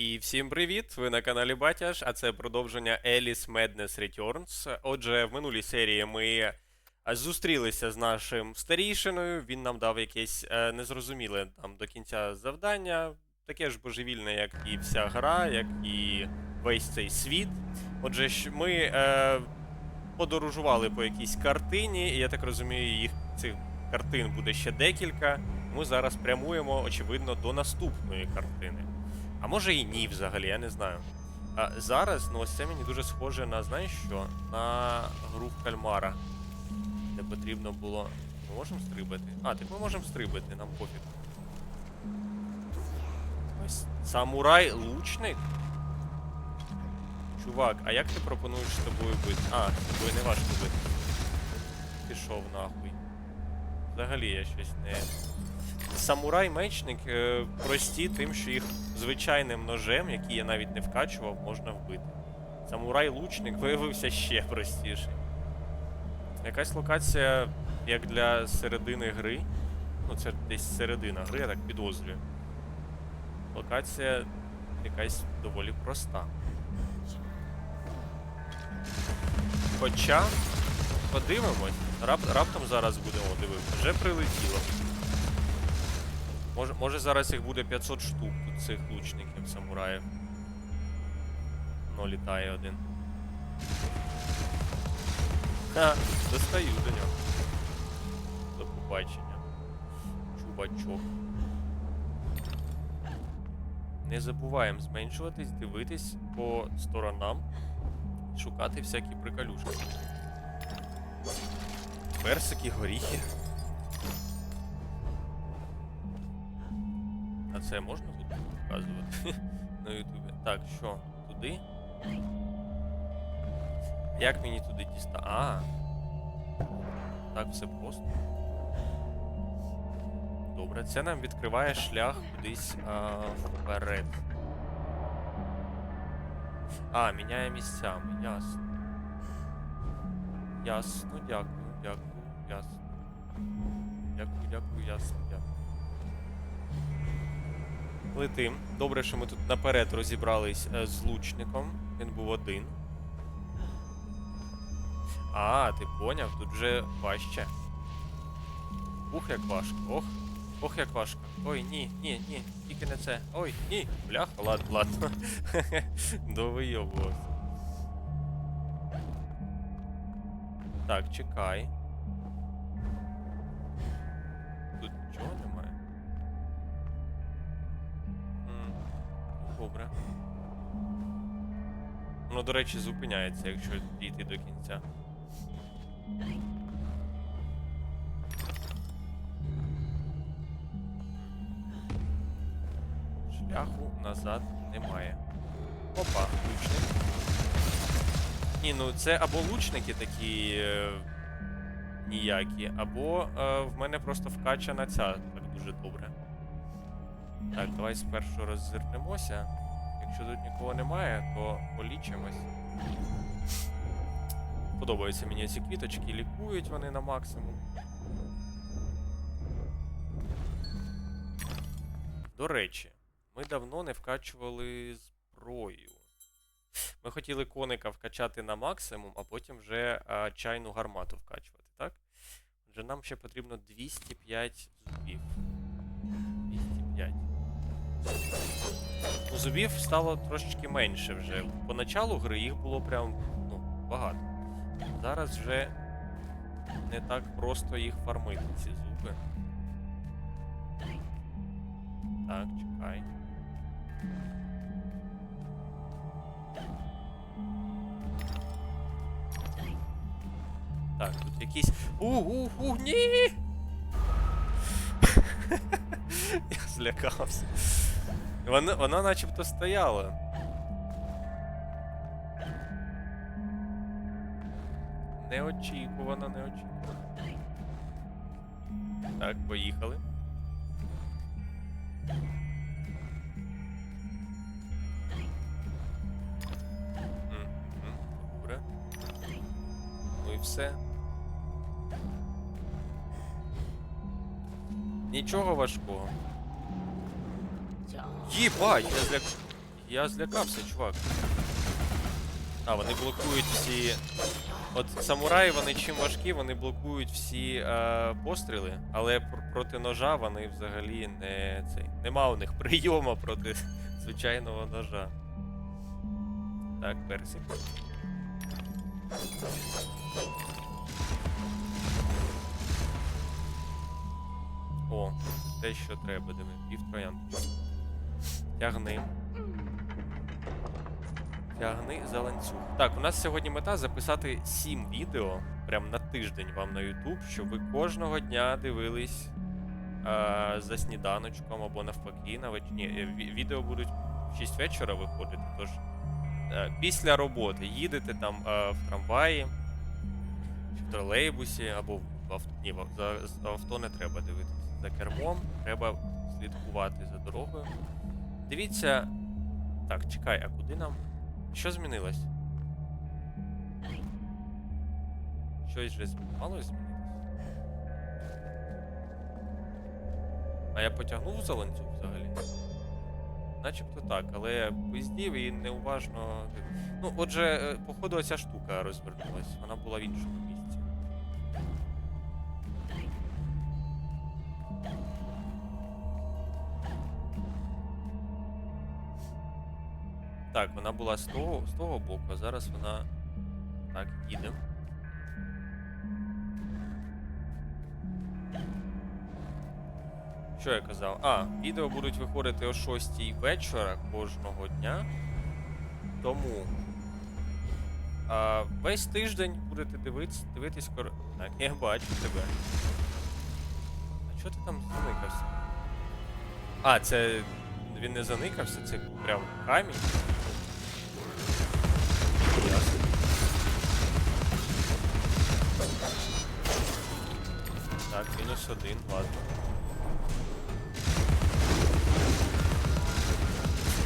І всім привіт! Ви на каналі Батяш, а це продовження Alice Madness Returns. Отже, в минулій серії ми зустрілися з нашим старійшиною. Він нам дав якесь е, незрозуміле там до кінця завдання, таке ж божевільне, як і вся гра, як і весь цей світ. Отже, ми е, подорожували по якійсь картині, і я так розумію, їх цих картин буде ще декілька. Ми зараз прямуємо, очевидно, до наступної картини. А може і ні взагалі, я не знаю. А зараз, ну ось це мені дуже схоже на, знаєш що? На гру кальмара. Де потрібно було. Ми можемо стрибати? А, так ми можемо стрибати, нам пофіг. Ось самурай лучник. Чувак, а як ти пропонуєш з тобою бити? А, з тобою не важко бити. Пішов нахуй. Взагалі я щось не. Самурай-мечник е, прості тим, що їх звичайним ножем, який я навіть не вкачував, можна вбити. Самурай-лучник виявився ще простіший. Якась локація, як для середини гри. Ну, це десь середина гри, я так підозрюю. Локація якась доволі проста. Хоча, подивимось, рап, раптом зараз будемо дивитися. Вже прилетіло. Може, може зараз їх буде 500 штук тут цих лучників самураїв. Ну, літає один. Ха, достаю до нього. До побачення. Чувачок. Не забуваємо зменшуватись, дивитись по сторонам, шукати всякі приколюшки. Персики, горіхи. Це можна тут показувати на Ютубі? Так, що, туди? Як мені туди дістати? А. Так все просто. Добре, це нам відкриває шлях кудись а, вперед. А, міняє місцями, ясно. Ясно, дякую, дякую, ясно. Дякую, дякую, ясно. Летим. Добре, що ми тут наперед розібрались е, з лучником. Він був один. А, ти поняв, тут вже важче. Ух, як важко. Ох. Ох, як важко. Ой, ні, ні, ні, тільки не це. Ой, ні. Бляха, ладно, ладно. Довийовувався. Так, чекай. Ну, до речі, зупиняється, якщо дійти до кінця. Шляху назад немає. Опа, лучник. Ні, ну це або лучники такі е, ніякі, або е, в мене просто вкачана ця так дуже добре. Так, давай спершу роззирнемося. Якщо тут нікого немає, то полічимось. Подобаються мені ці квіточки, лікують вони на максимум. До речі, ми давно не вкачували зброю. Ми хотіли коника вкачати на максимум, а потім вже а, чайну гармату вкачувати, так? Отже, нам ще потрібно 205 зубів. 205. Ну, зубів стало трошечки менше вже. Поначалу гри їх було прям ну, багато. Зараз вже не так просто їх фармити, ці зуби. Так, чекай. Так, тут якісь. У-у-у, ні! Я злякався. Вона, вона начебто стояла. Неочікувано, неочікувано. Так, поїхали. Добре. Ну і все. Нічого важкого. Єбать, я зляк... Я злякався, чувак. А, вони блокують всі. От самураї, вони чим важкі, вони блокують всі е, постріли, але проти ножа вони взагалі не цей. Нема у них прийома проти звичайного ножа. Так, персик. О, те, що треба, диви. Пів троянди. Тягни. Тягни за ланцюг. Так, у нас сьогодні мета записати 7 відео прям на тиждень вам на YouTube, щоб ви кожного дня дивились а, за сніданочком або навпаки на. Ні, е, відео будуть в 6 вечора виходити. Тож е, після роботи їдете там е, в трамваї, в тролейбусі, або в авто. Ні, за, за авто не треба дивитися. За кермом треба слідкувати за дорогою. Дивіться. Так, чекай, а куди нам? Що змінилось? Щось же мало змінитись? А я потягнув за ланцюг взагалі? Начебто так, але я пиздів і неуважно. Ну, отже, е, походу, оця штука розвернулась. Вона була в іншому Так, вона була з того, з того боку, а зараз вона. Так, їде. Що я казав? А, відео будуть виходити о 6 вечора кожного дня. Тому. А, весь тиждень будете дивитись, дивитись кор... Так, я бачу тебе. А чого ти там заникався? А, це. Він не заникався, це прям камінь. Мінус один, ладно.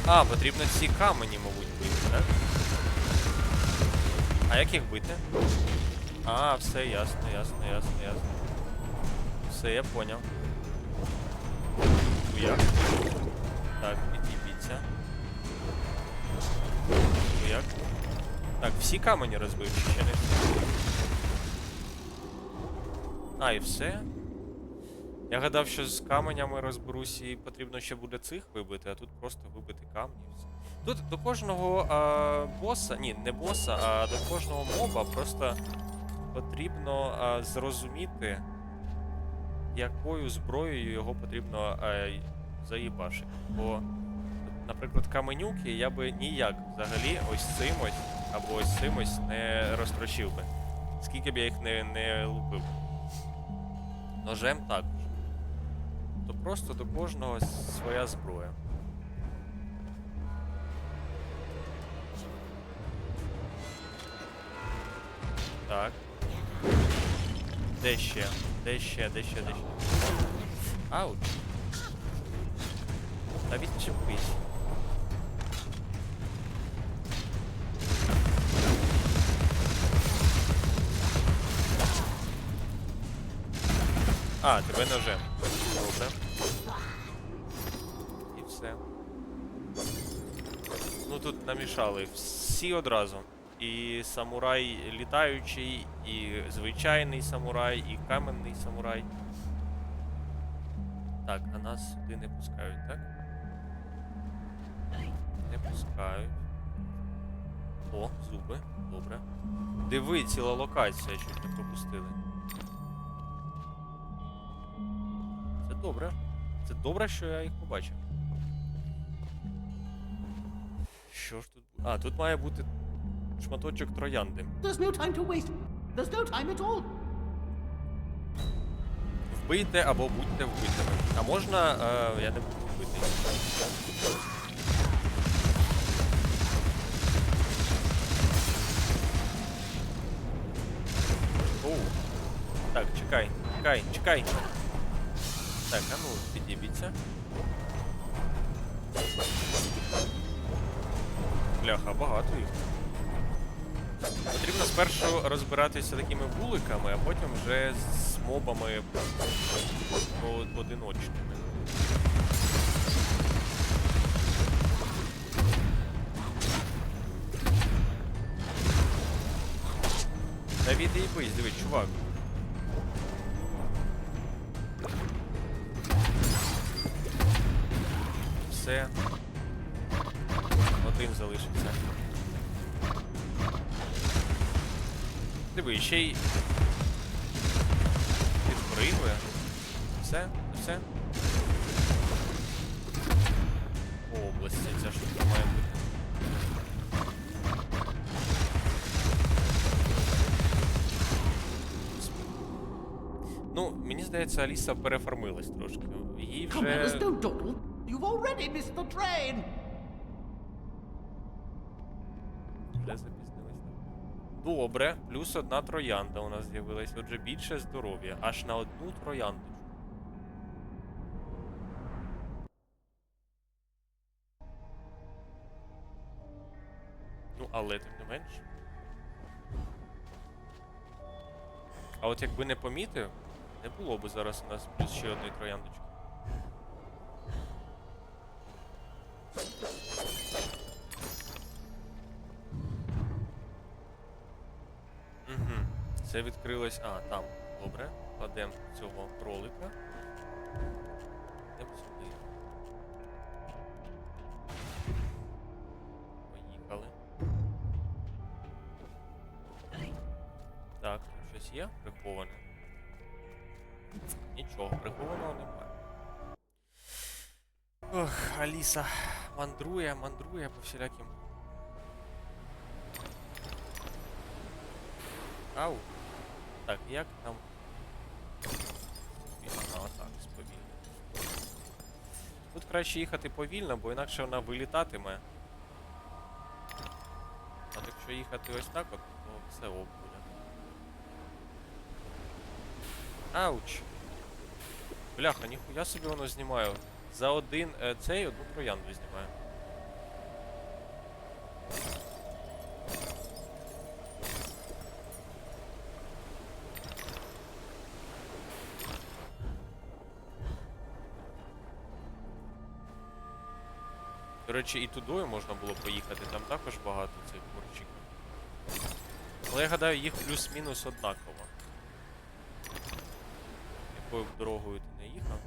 А, потрібно ці камені, мабуть, бити, так? А як їх бити? А, все ясно, ясно, ясно, ясно. Все, я поняв. Хуяк. Так, підійдіться. Хуяк. Так, всі камені розбив, ще не? А, і все. Я гадав, що з каменями розберусь і потрібно ще буде цих вибити, а тут просто вибити камні все. Тут до кожного а, боса, ні, не боса, а до кожного моба просто потрібно а, зрозуміти, якою зброєю його потрібно а, заїбашити. Бо, наприклад, каменюки я би ніяк взагалі ось цим ось або ось цим ось не розтрощив би. Скільки б я їх не, не лупив. Ножем також. То просто до кожного своя зброя. Так. Де ще? Де ще, де ще, де ще? Ауч. Та відчепись. А, тебе ножем. Добре. І все. Ну тут намішали всі одразу. І самурай літаючий, і звичайний самурай, і каменний самурай. Так, а нас сюди не пускають, так? Не пускають. О, зуби, добре. Диви, ціла локація, чуть не пропустили. Добре. Це добре, що я їх побачив. Що ж тут буде? А, тут має бути шматочок троянди. There's no time to waste. There's no time at all. Вбийте або будьте вбитими. А можна. Е, я не буду вбитий. Оу. Так, чекай, чекай, чекай. Так, а ну підібіться. Бляха, багато їх. Потрібно спершу розбиратися такими вуликами, а потім вже з мобами одиночними. Та відійбись, дивись, чувак. Все. Один залишиться. Диви, ще й. Підпригує. Все, все. Області ця штука має бути. Ну, мені здається, Аліса переформилась трошки. On, вже. Already missed the train. Вже запізнилась. Добре, плюс одна троянда у нас з'явилась. Отже, більше здоров'я. Аж на одну трояндочку. Ну, але тим не менш. А от якби не помітив, не було б зараз у нас плюс ще одної трояндочки. Це відкрилось. А, там. Добре. Кладемо цього кролика. Йдемо сюди. Поїхали. Так, тут щось є приховане. Нічого, прихованого немає. Ох, Аліса мандрує, мандрує по всіляким. Ау. Як. А, так, сповільно. Тут краще їхати повільно, бо інакше вона вилітатиме. А якщо їхати ось так от, то все ок буде. Ауч! Бляха, ніхуя собі воно знімаю. За один е, цей одну троянду знімаю. Речі, і тудою можна було поїхати, там також багато цих горчиків. Але я гадаю, їх плюс-мінус однаково. Якою б дорогою ти не їхав.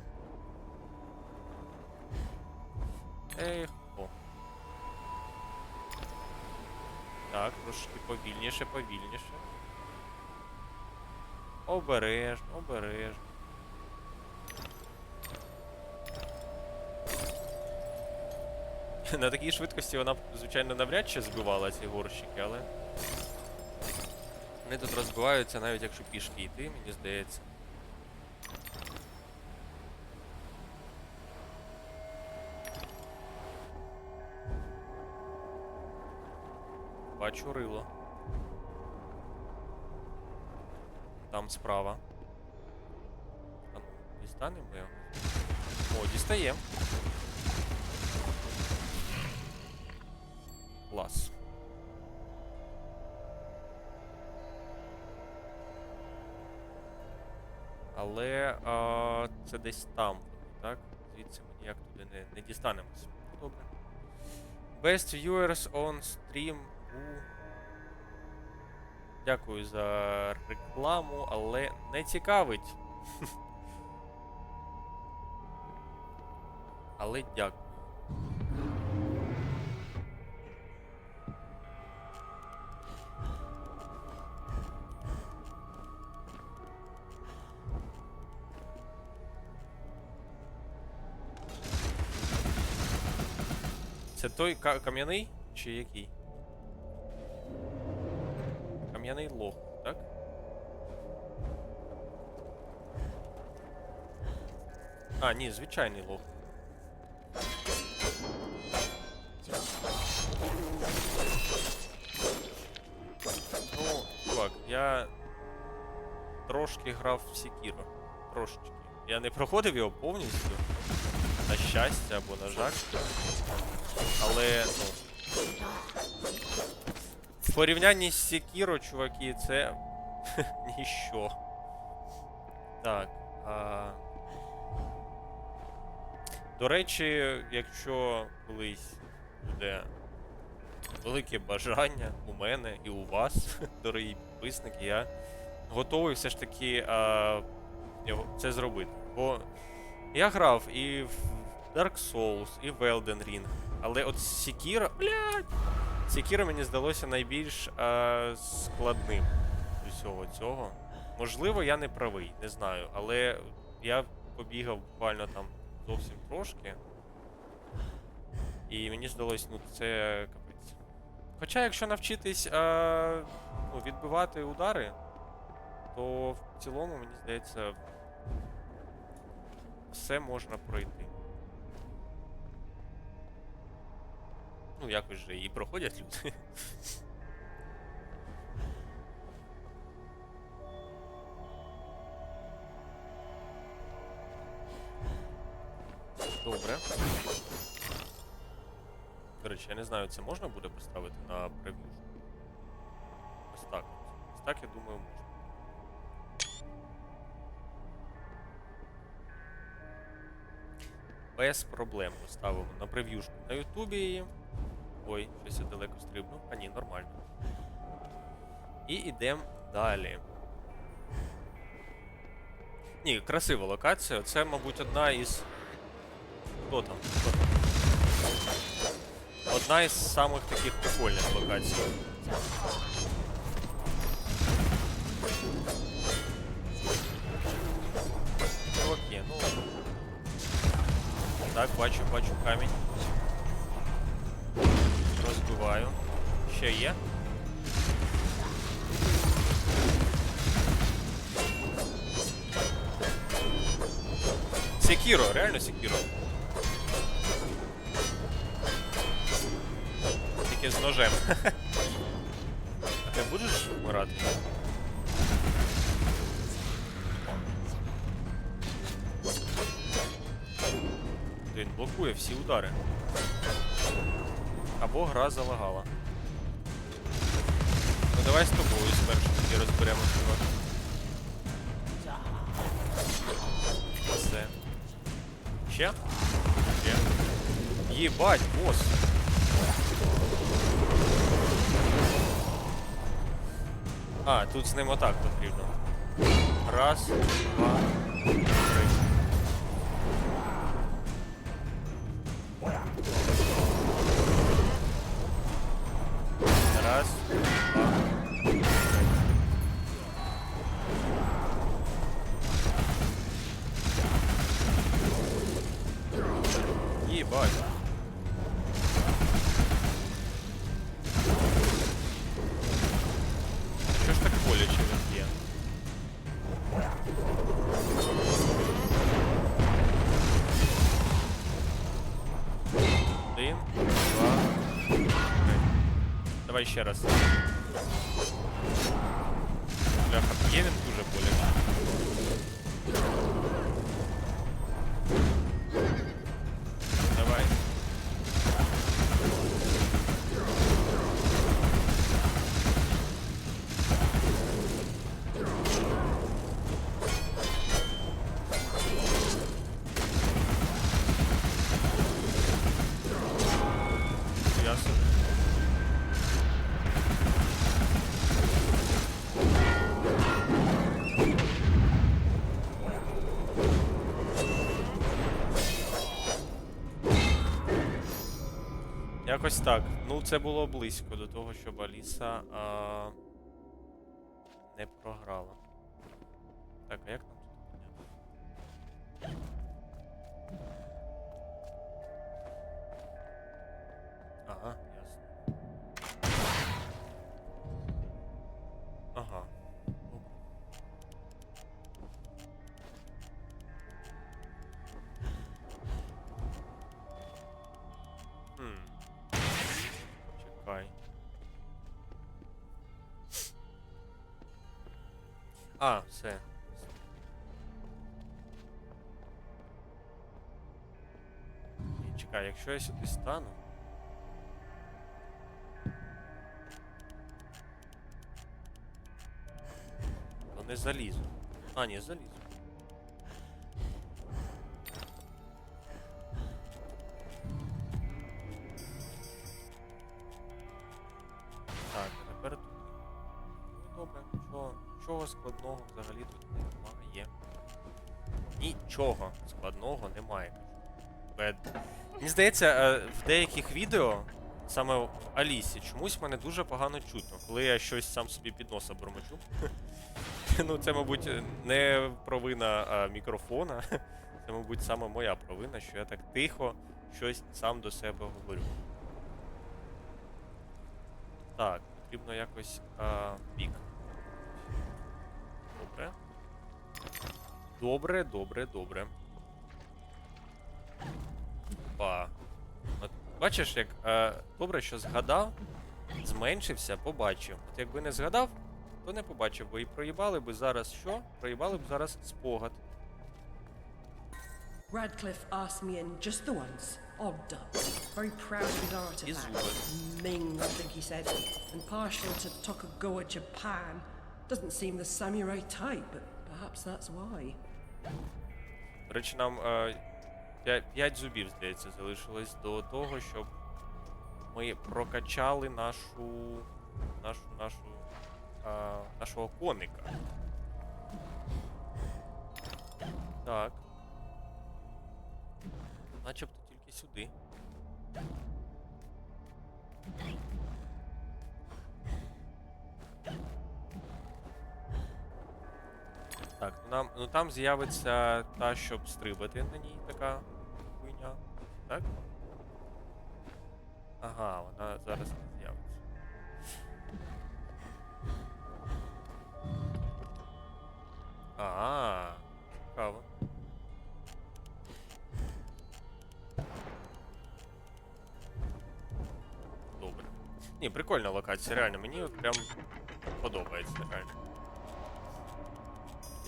Ех. Так, трошки повільніше, повільніше. Обережно, обережно. На такій швидкості вона звичайно, навряд чи збивала ці горщики, але. Вони тут розбиваються навіть якщо пішки йти, мені здається. Бачу рило. Там справа. А ну, дістанемо його? О, дістаємо. Але а, це десь там, так? Звідси ми ніяк туди не, не дістанемось. Добре. Best viewers on stream у. Дякую за рекламу, але не цікавить. але дякую. Той кам'яний чи який? Кам'яний лох, так? А, ні, звичайний лох. Ну, чувак, я трошки грав в Секіро. Трошечки. Я не проходив його повністю. На щастя або на жаль. Але, ну. В порівнянні з Sekiro, чуваки, це ніщо. Так. А... До речі, якщо колись буде велике бажання у мене і у вас, дорогі підписники. Я готовий все ж таки а, це зробити. Бо я грав і в Dark Souls, і в Elden Ring, але от Sekiro, блядь, Sekiro мені здалося найбільш а, складним усього цього. Можливо, я не правий, не знаю, але я побігав буквально там зовсім трошки. І мені здалось, ну це капець. Хоча, якщо навчитись а, ну, відбивати удари, то в цілому, мені здається, все можна пройти. Ну, якось же і проходять люди. Добре. До речі, я не знаю, це можна буде поставити на прев'ю? Ось так. Ось так, я думаю, можна. Без проблем поставимо на прев'юшку на Ютубі. Ой, щось я далеко стрибнув. А ні, нормально. І йдемо далі. Ні, красива локація. Це, мабуть, одна із. Хто там? Хто там? Одна із самих таких прикольних локацій. Окей, ну. Так, бачу, бачу камінь. Розбиваю. Ще є. Секіро, реально Секіро. Тільки з ножем. А ти будеш вмирати? Він блокує всі удари. Або гра залагала. Ну давай з тобою спершу тоді розберемо чувак. Все. Ще? Ще. Єбать, бос. А, тут з ним отак потрібно. Раз, два, три. Давай ще раз. Якось так. Ну, це було близько до того, щоб Аліса а... не програла. Так, а як нам Чекай. А, все. Ні, Чекай, якщо я сюди стану. То не залізу. А, ні, залізу. Взагалі тут немає. Нічого складного немає. Мені здається, е, в деяких відео, саме в Алісі, чомусь мене дуже погано чутно, коли я щось сам собі під носа бормочу. ну, це, мабуть, не провина а, мікрофона. Це, мабуть, саме моя провина, що я так тихо щось сам до себе говорю. Так, потрібно якось а, бік. Добре, добре, добре. Па. От, бачиш, як е, добре, що згадав, зменшився, побачив. От якби не згадав, то не побачив би. І проїбали би зараз що? Проїбали б зараз спогад. Radcliffe asked me in just the once. Odd duck. Very proud of his artifact. Ming, I think he said. And partial to Tokugawa, Japan. Doesn't seem the samurai type, but perhaps that's why. До речі, нам е, 5 зубів, здається, залишилось до того, щоб ми прокачали нашу. нашу. нашу. е, нашого коника. Так. Начебто тільки сюди. Так, ну нам ну там з'явиться та, щоб стрибати на ній така хуйня. Так? Ага, вона зараз не з'явиться. А, цікаво. Добре. Ні, прикольна локація, реально. Мені от прям подобається, реально.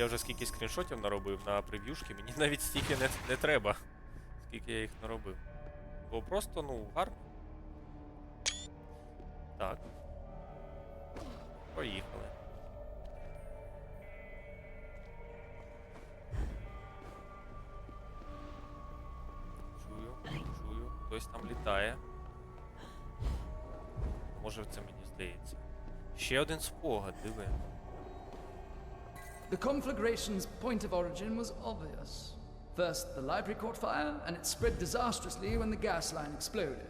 Я вже скільки скріншотів наробив на прев'юшки, мені навіть стільки не, не треба, скільки я їх наробив. Бо просто, ну, гарно. Так. Поїхали. Чую, чую. Хтось там літає. Може це мені здається. Ще один спогад, диви. The conflagration's point of origin was obvious. First, the library caught fire, and it spread disastrously when the gas line exploded.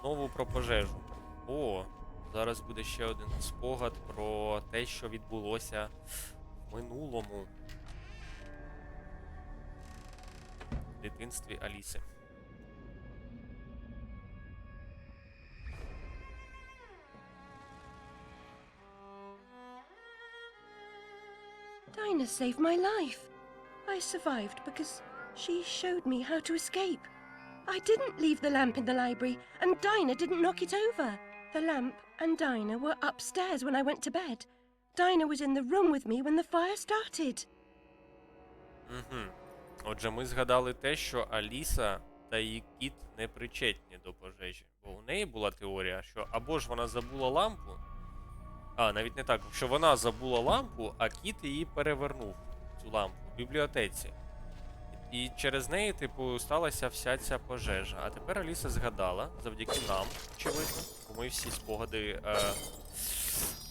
Знову про пожежу. О, зараз буде ще один спогад про те, що відбулося в минулому дитинстві Аліси. Dinah saved my life. I survived because she showed me how to escape. I didn't leave the lamp in the library, and Dinah didn't knock it over. The lamp and Dinah were upstairs when I went to bed. Dinah was in the room with me when the fire started. Угу. Отже, ми згадали те, що Аліса та її кіт не причетні до пожежі. Бо у неї була теорія, що або ж вона забула лампу. А, навіть не так, що вона забула лампу, а кіт її перевернув цю лампу в бібліотеці. І через неї, типу, сталася вся ця пожежа. А тепер Аліса згадала, завдяки нам, очевидно, бо ми всі спогади е,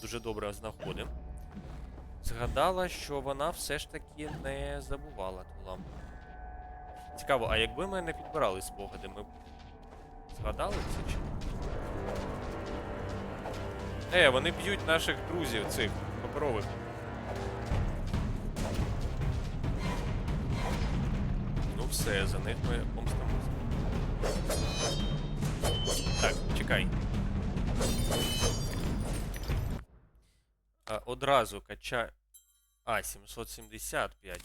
дуже добре знаходимо. Згадала, що вона все ж таки не забувала ту лампу. Цікаво, а якби ми не підбирали спогади, ми б згадали це чи? Е, вони б'ють наших друзів цих паперових. Ну все, за них ми помстимося. Так, чекай. А, одразу качай. А, 775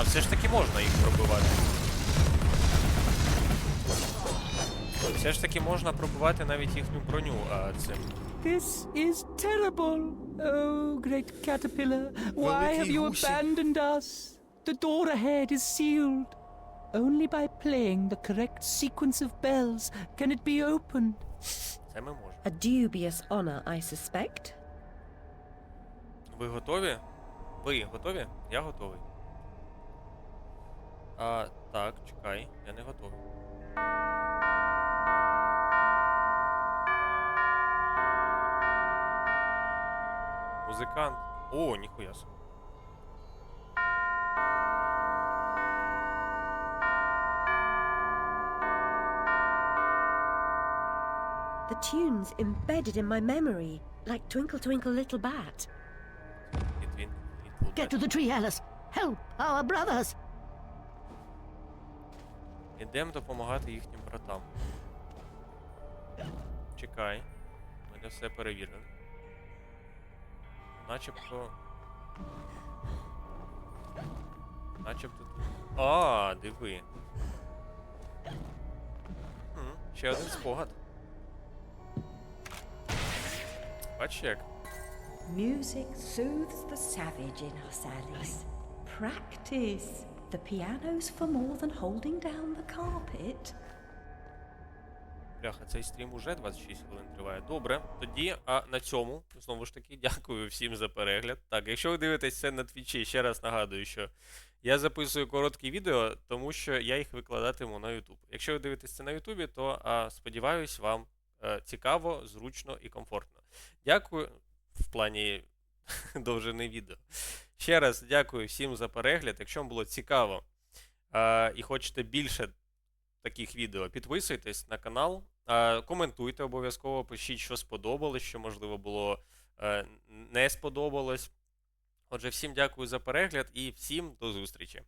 А, все ж таки можна їх пробивати. Все ж таки можна пробивати навіть їхню броню а, цим This is terrible. Oh, great caterpillar, why have you abandoned us? The door ahead is sealed. Only by playing the correct sequence of bells can it be opened. Це ми можемо. A dubious honor, I suspect. Ви готові? Ви готові? Я готовий. А, так, чекай, я не готовий. Музикант. О, ніхуя собі. The tune's embedded in my memory, like Twinkle Twinkle Little Bat. Від він. від Get to the tree, Alice. Help our brothers. Ідемо допомагати їхнім братам. Чекай. У мене все перевірено. Начебто. Начебто. тут- А, диви. М, Ще один спогад. Бач як. Music soothes the savage in us, Alice. Practice. The piano's for more than holding down the carpet. Бляха, цей стрім уже 26 хвилин триває. Добре, тоді а на цьому знову ж таки дякую всім за перегляд. Так, якщо ви дивитесь це на твічі, ще раз нагадую, що я записую короткі відео, тому що я їх викладатиму на YouTube. Якщо ви дивитесь це на YouTube, то а, сподіваюсь, вам е, цікаво, зручно і комфортно. Дякую в плані довжини відео. Ще раз дякую всім за перегляд. Якщо вам було цікаво е, і хочете більше таких відео, підписуйтесь на канал, е, коментуйте обов'язково, пишіть, що сподобалось, що можливо було е, не сподобалось. Отже, всім дякую за перегляд і всім до зустрічі.